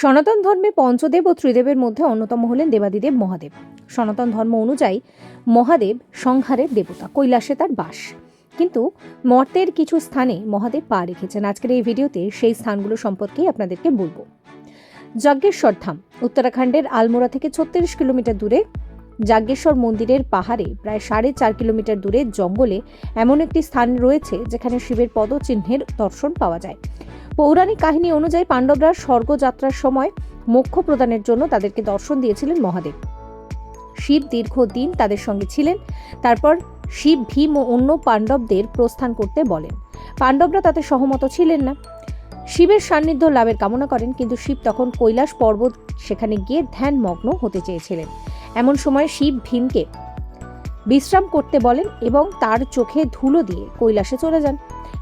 সনাতন ধর্মে পঞ্চদেব ও ত্রিদেবের মধ্যে অন্যতম হলেন দেবাদিদেব মহাদেব। সনাতন ধর্ম অনুযায়ী মহাদেব সংহারের দেবতা, কৈলাসে তার বাস। কিন্তু মর্তের কিছু স্থানে মহাদেব পা রেখেছেন। আজকের এই ভিডিওতে সেই স্থানগুলো সম্পর্কেই আপনাদেরকে বলব। যজ্ঞেশ্বর ধাম, উত্তরাখণ্ডের আলমোড়া থেকে ছত্রিশ কিলোমিটার দূরে। যাজ্ঞেশ্বর মন্দিরের পাহাড়ে প্রায় সাড়ে চার কিলোমিটার দূরে জঙ্গলে এমন একটি স্থান রয়েছে, যেখানে শিবের পদচিহ্নের দর্শন পাওয়া যায়। পৌরাণিক কাহিনী অনুযায়ী পাণ্ডবরা স্বর্গযাত্রার সময় মোক্ষ প্রদানের জন্য তাদেরকে দর্শন দিয়েছিলেন মহাদেব। শিব দীর্ঘদিন তাদের সঙ্গে ছিলেন। তারপর শিব, ভীম ও অন্য পাণ্ডবদের প্রস্থান করতে বলেন। পাণ্ডবরা তাতে সহমত ছিলেন না। শিবের সান্নিধ্য লাভের কামনা করেন, কিন্তু শিব তখন কৈলাস পর্বত সেখানে গিয়ে ধ্যানমগ্ন হতে চেয়েছিলেন। এমন সময় শিব ভীমকে বিশ্রাম করতে বলেন এবং তার চোখে ধুলো দিয়ে কৈলাসে চলে যান।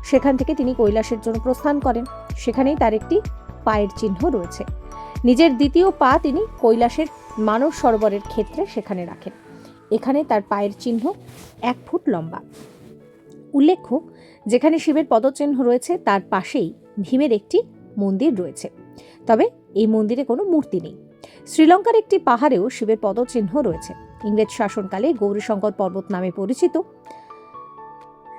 সেখান থেকে তিনি কৈলাসের জন্য প্রস্থান করেন। সেখানেই তার একটি পায়ের চিহ্ন রয়েছে। নিজের দ্বিতীয় পা তিনি কৈলাসের মানব সরোবরের ক্ষেত্রে সেখানে রাখেন। এখানে তার পায়ের চিহ্ন এক ফুট লম্বা। উল্লেখ্য, যেখানে শিবের পদচিহ্ন রয়েছে, তার পাশেই ভীমের একটি মন্দির রয়েছে। তবে এই মন্দিরে কোনো মূর্তি নেই। শ্রীলঙ্কার একটি পাহাড়েও শিবের পদচিহ্ন রয়েছে। ইংরেজ শাসনকালে গৌরীশঙ্কর পর্বত নামে পরিচিত।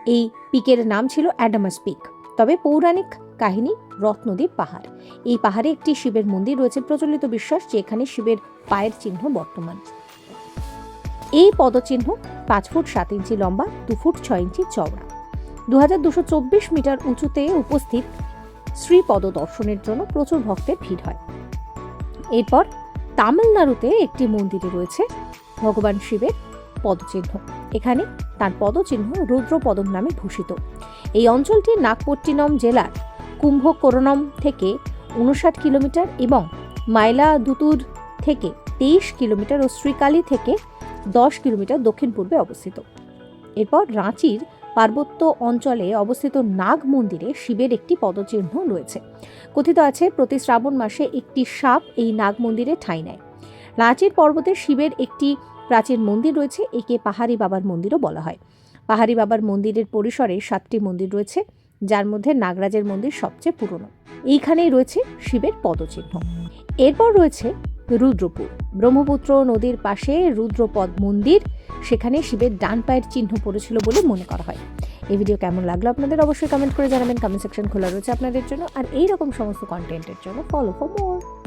এই পিকের নাম ছিল অ্যাডামাস পিক। তবে পৌরাণিক কাহিনী রত্নদ্বীপ পাহাড়। এই পাহাড়ে একটি শিবের মন্দির রয়েছে, প্রচলিত বিশ্বাস যে এখানে শিবের পায়ের চিহ্ন বর্তমান। এই পদচিহ্ন পাঁচ ফুট সাত ইঞ্চি লম্বা, দু ফুট ছয় ইঞ্চি চওড়া। দু হাজার দুশো চব্বিশ মিটার উঁচুতে উপস্থিত শ্রীপদ দর্শনের জন্য প্রচুর ভক্তের ভিড় হয়। এরপর তামিলনাড়ুতে একটি মন্দিরে রয়েছে ভগবান শিবের পদচিহ্ন। এখানে তার পদচিহ্ন রুদ্রপদম নামে ভূষিত। এই অঞ্চলটি নাগপট্টিনম জেলার কুম্ভকোরণম থেকে উনষাট কিলোমিটার এবং মাইলাদুতুর থেকে তেইশ কিলোমিটার ও শ্রীকালী থেকে দশ কিলোমিটার দক্ষিণ পূর্বে অবস্থিত। এরপর রাঁচির পার্বত্য অঞ্চলে অবস্থিত নাগ মন্দিরে শিবের একটি পদচিহ্ন রয়েছে। কথিত আছে, প্রতি শ্রাবণ মাসে একটি সাপ এই নাগ মন্দিরে ঠাঁই নেয়। রাঁচির পর্বতে শিবের একটি প্রাচীন মন্দির রয়েছে, একে পাহাড়ি বাবার মন্দিরও বলা হয়। পাহাড়ি বাবার মন্দিরের পরিসরে সাতটি মন্দির রয়েছে, যার মধ্যে নাগরাজের মন্দির সবচেয়ে পুরনো। এইখানেই রয়েছে শিবের পদচিহ্ন। এরপর রয়েছে রুদ্রপুর। ব্রহ্মপুত্র নদীর পাশে রুদ্রপদ মন্দির সেখানে শিবের ডান পায়ের চিহ্ন পড়েছিল বলে মনে করা হয়। এই ভিডিও কেমন লাগল আপনাদের অবশ্যই কমেন্ট করে জানাবেন। কমেন্ট সেকশন খোলা রয়েছে আপনাদের জন্য। আর এই রকম সমস্ত কন্টেন্টের জন্য ফলো ফর মোর